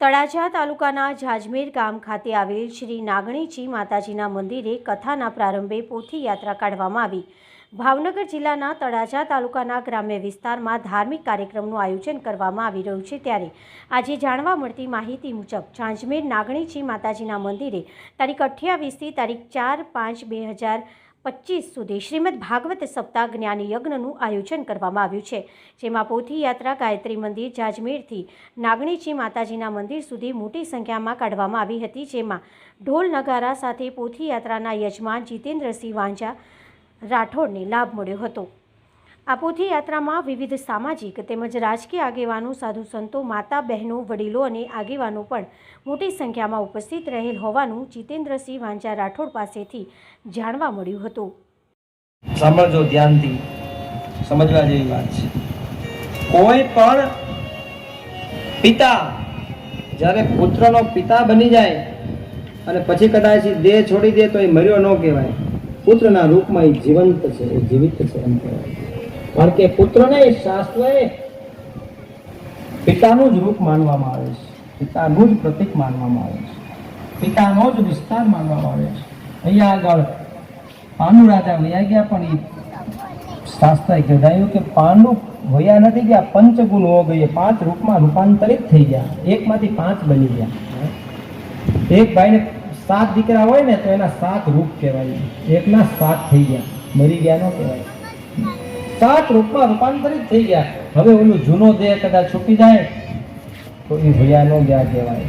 તળાજા તાલુકાના જાજમેર ગામ ખાતે આવેલ શ્રી નાગણીજી માતાજીના મંદિરે કથાના પ્રારંભે પોથી યાત્રા કાઢવામાં આવી. ભાવનગર જિલ્લાના તળાજા તાલુકાના ગ્રામ્ય વિસ્તારમાં ધાર્મિક કાર્યક્રમનું આયોજન કરવામાં આવી રહ્યું છે ત્યારે આજે જાણવા મળતી માહિતી મુજબ જાંજમેર નાગણીજી માતાજીના મંદિરે તારીખ અઠ્યાવીસથી તારીખ ચાર પાંચ બે હજાર પચીસ સુધી શ્રીમદ ભાગવત સપ્તાહ જ્ઞાન યજ્ઞનું આયોજન કરવામાં આવ્યું છે, જેમાં પોથી યાત્રા ગાયત્રી મંદિર, જાજમેરથી નાગણીજી માતાજીના મંદિર સુધી મોટી સંખ્યામાં કાઢવામાં આવી હતી, જેમાં ઢોલ નગારા સાથે પોથી યાત્રાના યજમાન જીતેન્દ્રસિંહ વાંઝા રાઠોડને લાભ મળ્યો હતો. આ પોથીયાત્રામાં વિવિધ સામાજિક તેમજ રાજકીય આગેવાનો, સાધુ સંતો, માતા, બહેનો, વડીલો અને આગેવાનો પણ મોટી સંખ્યામાં ઉપસ્થિત રહેલ હોવાનું જીતેન્દ્રસિંહ વાંચા રાઠોડ પાસેથી જાણવા મળ્યું હતું. સમજવા જેવી વાત છે. કોઈ પણ પિતા, જ્યારે પુત્રનો પિતા બની જાય અને પછી કદાચ દેહ છોડી દે તો એ મર્યો ન કહેવાય. પુત્રના રૂપમાં એ જીવંત છે, એ જીવિત છે એમ કહેવાય. કારણ કે પુત્રને શાસ્ત્રએ પિતાનું જ રૂપ માનવામાં આવે છે. પિતાનું જ પ્રતીક માનવામાં આવે છે. પિતાનો જ વિસ્તાર માનવામાં આવે છે. અહીંયા આગળ પાંડુ રાજા વયા ગયા, પણ એ શાસ્ત્રએ કહેવાયું કે પાંડુ વયા નથી ગયા, પંચગુણ હો ગઈ પાંચ રૂપમાં રૂપાંતરિત થઈ ગયા. એકમાંથી પાંચ બની ગયા. એક ભાઈને સાત દીકરા હોય ને, તો એના સાત રૂપ કહેવાય. એકના સાત થઈ ગયા. મરી ગયા ન કહેવાય. સાત રૂપમાં રૂપાંતરિત થઈ ગયા. હવે ઓલું જૂનો દેહ કદાચ છૂટી જાય, તો એ ભૈયાનો ગયા કહેવાય.